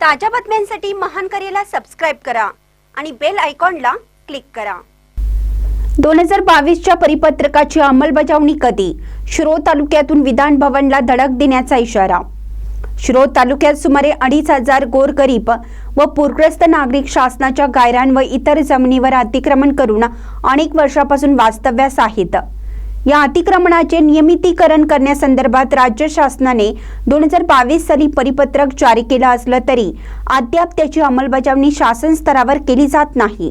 ताज्या बातम्यांसाठी महान करेला सबस्क्राईब करा आणि बेल आयकॉनला क्लिक करा. दोन हजार बावीसच्या परिपत्रकाची अंमलबजावणी कधी? शिरो तालुक्यातून विधान भवनला धडक देण्याचा इशारा. शिरो तालुक्यात सुमारे अडीच हजार गोरगरीब व पूरग्रस्त नागरिक शासनाच्या गायरान व इतर जमिनीवर अतिक्रमण करून अनेक वर्षापासून वास्तव्यास आहेत. या अतिक्रमणाचे नियमितीकरण करण्यासंदर्भात राज्य शासनाने दोन हजार बावीस साली परिपत्रक जारी केलं असलं तरी अद्याप त्याची अंमलबजावणी शासन स्तरावर केली जात नाही.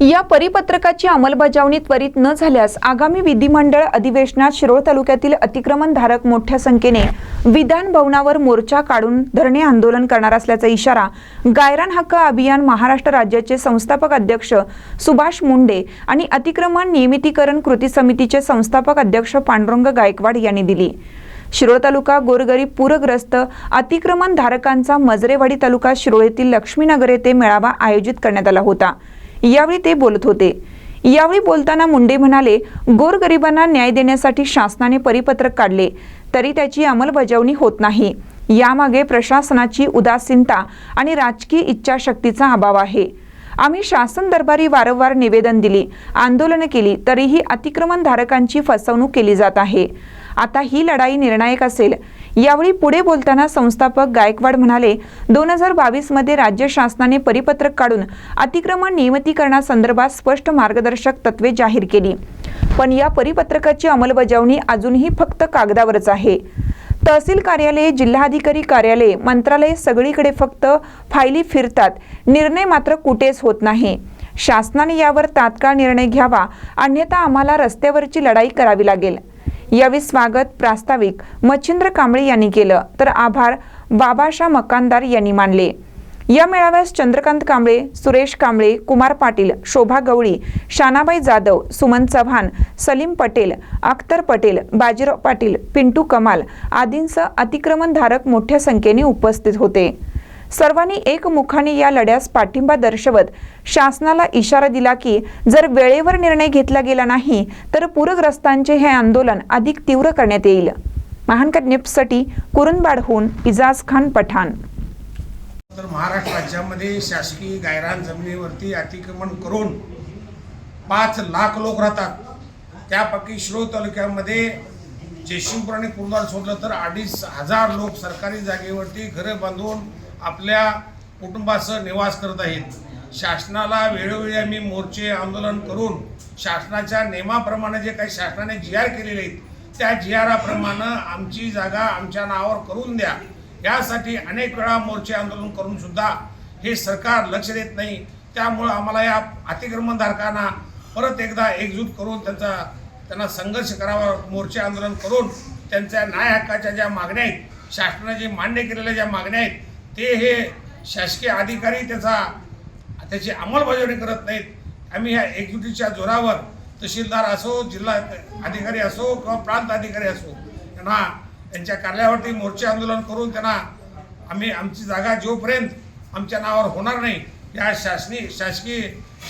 या परिपत्रकाची अंमलबजावणी त्वरित न झाल्यास आगामी विधिमंडळ अधिवेशनात शिरोळ तालुक्यातील अतिक्रमणधारक मोठ्या संख्येने विधान भवनावर मोर्चा काढून धरणे आंदोलन करणार असल्याचा इशारा गायरान हक्क अभियान महाराष्ट्र राज्याचे संस्थापक अध्यक्ष सुभाष मुंडे आणि अतिक्रमण नियमितीकरण कृती समितीचे संस्थापक अध्यक्ष पांडुरंग गायकवाड यांनी दिली. शिरोळ तालुका गोरगरीब पूरग्रस्त अतिक्रमण धारकांचा मजरेवाडी तालुका शिरोळ येथील लक्ष्मीनगर येथे मेळावा आयोजित करण्यात आला होता. यावेळी ते बोलत होते. यावेळी बोलताना मुंडे म्हणाले गोरगरिबांना न्याय देण्यासाठी शासनाने परिपत्रक काढले तरी त्याची अंमलबजावणी होत नाही. यामागे प्रशासनाची उदासीनता आणि राजकीय इच्छाशक्तीचा अभाव आहे. आम्ही शासन दरबारी वारंवार निवेदन दिली आंदोलनं केली तरीही अतिक्रमणधारकांची फसवणूक केली जात आहे. आता ही लढाई निर्णायक असेल. यावेळी पुढे बोलताना संस्थापक गायकवाड म्हणाले दोन हजार बावीसमध्ये राज्य शासनाने परिपत्रक काढून अतिक्रमण नियमितीकरणासंदर्भात स्पष्ट मार्गदर्शक तत्वे जाहीर केली. पण या परिपत्रकाची अंमलबजावणी अजूनही फक्त कागदावरच आहे. तहसील कार्यालये जिल्हाधिकारी कार्यालये मंत्रालय सगळीकडे फक्त फायली फिरतात. निर्णय मात्र कुठेच होत नाही. शासनाने यावर तात्काळ निर्णय घ्यावा अन्यथा आम्हाला रस्त्यावरची लढाई करावी लागेल. यावेळी स्वागत प्रास्ताविक मच्छिंद्र कांबळे यांनी केलं. तर आभार बाबाशा मकानदार यांनी मानले. या मेळाव्यास चंद्रकांत कांबळे सुरेश कांबळे कुमार पाटील शोभा गवळी शानाबाई जाधव सुमन चव्हाण सलीम पटेल अख्तर पटेल बाजीराव पाटील पिंटू कमाल आदींसह अतिक्रमणधारक मोठ्या संख्येने उपस्थित होते. सर्वांनी एकमुखाने या लढ्यास पाठिंबा दर्शवत शासनाला इशारा दिला की जर वेळेवर निर्णय घेतला गेला नाही तर पूरग्रस्तांचे हे आंदोलन अधिक तीव्र करण्यात येईल. महानकर निप्ससाठी कुरुंदबाडहून इजाज खान पठाण. तर महाराष्ट्र राज्यामध्ये शासकीय गायरान जमिनीवरती अतिक्रमण करून पाच लाख लोक राहतात. त्यापैकी शिरोळ तालुक्यामध्ये जयसिंगपूर आणि कुरदार सोडलं तर अडीच हजार लोक सरकारी जागेवरती घरं बांधून आपल्या कुटुंबासह निवास करत आहेत. शासनाला वेळोवेळी आम्ही मोर्चे आंदोलन करून शासनाच्या नियमाप्रमाणे जे काही शासनाने जी आर केलेले आहेत त्या जी आराप्रमाणे आमची जागा आमच्या नावावर करून द्या. यासाठी अनेक वेळा मोर्चे आंदोलन करून सुद्धा हे सरकार लक्ष देत नाही. त्यामुळं आम्हाला या अतिक्रमणधारकांना परत एकदा एकजूट करून त्यांचा त्यांना संघर्ष करावा मोर्चे आंदोलन करून त्यांच्या न्याय हक्काच्या ज्या मागण्या आहेत शासनाने जे मान्य केलेल्या ज्या मागण्या आहेत ते हे शासकीय अधिकारी त्याचा त्याची अंमलबजावणी करत नाहीत. आम्ही ह्या एकजुटीच्या जोरावर तहसीलदार असो जिल्हा अधिकारी असो किंवा प्रांत अधिकारी असो त्यांना त्यांच्या कार्यावरती मोर्चे आंदोलन करून त्यांना आम्ही आमची जागा जोपर्यंत आमच्या नावावर होणार नाही या शासनी शासकीय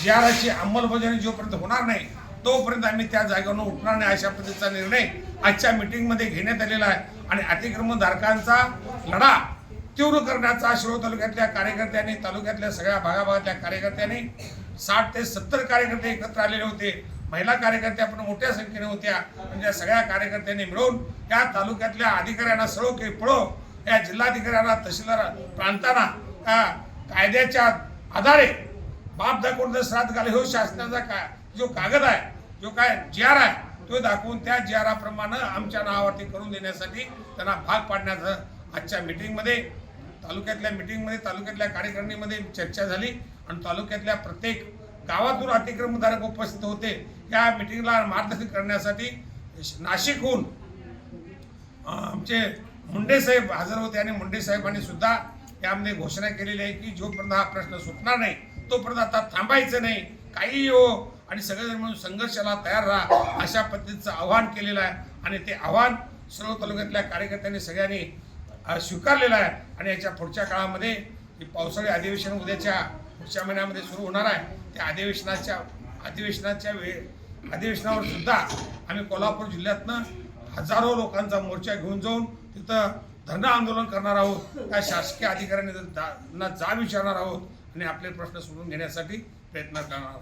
जी आरची अंमलबजावणी जोपर्यंत होणार नाही तोपर्यंत आम्ही त्या जागेवरून उठणार नाही अशा पद्धतीचा निर्णय आजच्या मिटिंगमध्ये घेण्यात आलेला आहे. आणि अतिक्रमणधारकांचा लढा तीव्र करण्याचा शिरोळ तालुक्यातल्या कार्यकर्त्यांनी तालुक्यातल्या सगळ्या भागाभागातल्या कार्यकर्त्यांनी साठ ते सत्तर कार्यकर्ते एकत्र आलेले होते. महिला कार्यकर्त्या पण मोठ्या संख्येने होत्या. म्हणजे सगळ्या कार्यकर्त्यांनी मिळून या तालुक्यातल्या अधिकाऱ्यांना सर्व काही पळो या जिल्हाधिकाऱ्यांना तहसीलदार प्रांतांना कायद्याच्या आधारे बाप दाखवून जर श्राद्ध घाले हो शासनाचा का जो कागद आहे जो काय जी आर आहे तो दाखवून त्या जी आराप्रमाणे आमच्या नावावरती करून देण्यासाठी त्यांना भाग पाडण्याचं आजच्या मिटिंगमध्ये तालुक्यातल्या मिटिंगमध्ये तालुक्यातल्या कार्यकारिणीमध्ये चर्चा झाली आणि तालुक्यातल्या प्रत्येक गावातून अतिक्रमणधारक उपस्थित होते. या मिटिंगला मार्गदर्शन करण्यासाठी नाशिकहून आमचे मुंडे साहेब हजर होते आणि मुंडे साहेबांनी सुद्धा यामध्ये घोषणा केलेली आहे की जोपर्यंत हा प्रश्न सुटणार नाही तोपर्यंत आता थांबायचं नाही. काही हो आणि सगळेजण मिळून संघर्षाला तयार राहा अशा पद्धतीचं आव्हान केलेलं आहे. आणि ते आव्हान सर्व तालुक्यातल्या कार्यकर्त्यांनी सगळ्यांनी स्वीकारलेला आहे. आणि याच्या पुढच्या काळामध्ये पावसाळी अधिवेशन उद्याच्या पुढच्या महिन्यामध्ये सुरू होणार आहे त्या अधिवेशनाच्या अधिवेशनाच्या वे अधिवेशनावर सुद्धा आम्ही कोल्हापूर जिल्ह्यातनं हजारो लोकांचा मोर्चा घेऊन जाऊन तिथं धरणं आंदोलन करणार आहोत. त्या शासकीय अधिकाऱ्यांनी जा विचारणार आहोत आणि आपले प्रश्न सोडून घेण्यासाठी प्रयत्न करणार आहोत.